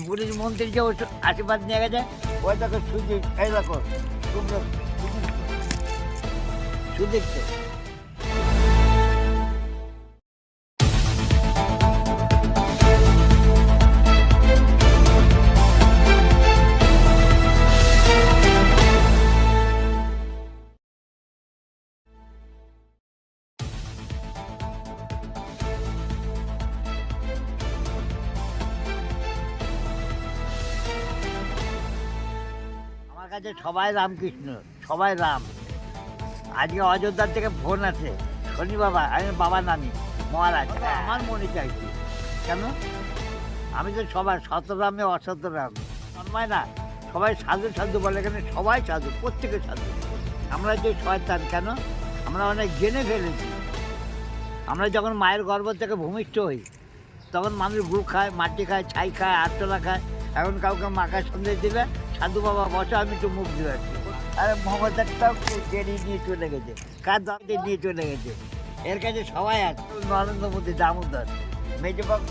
Police মন্ত্রী যে আশীর্বাদ নিয়ে গেছে ওই তাকে সুদীপ এই দেখো তোমরা সুদীপ আমার কাছে সবাই রামকৃষ্ণ সবাই রাম। আজকে অযোধ্যার থেকে ফোন আছে। শনি বাবা আমি বাবা নামি মহারাজ। আমার মনে চাইছি। কেন? আমি তো সবাই শতরামে অশতরাম জন্মায় না সবাই সাধু সাধু বলে কেন সবাই সাধু প্রত্যেকে সাধু। আমরা যে শয়তান কেন? আমরা অনেক জেনে ফেলেছি। আমরা যখন মায়ের গর্ভ থেকে ভূমিষ্ঠ হই তখন মানুষ গু খায় মাটি খায় ছাই খায় আটতলা খায়। এখন কাউকে মাকা সন্দেশ দিলে সাধু বাবা বসে, আমি একটু মুখ দিয়ে আসছি আরে মমতারটাও জেনে নিয়ে চলে গেছে, কার দরকে নিয়ে চলে গেছে? এর কাছে সবাই আছে। নরেন্দ্র মোদী দামোদর। মেজবাবু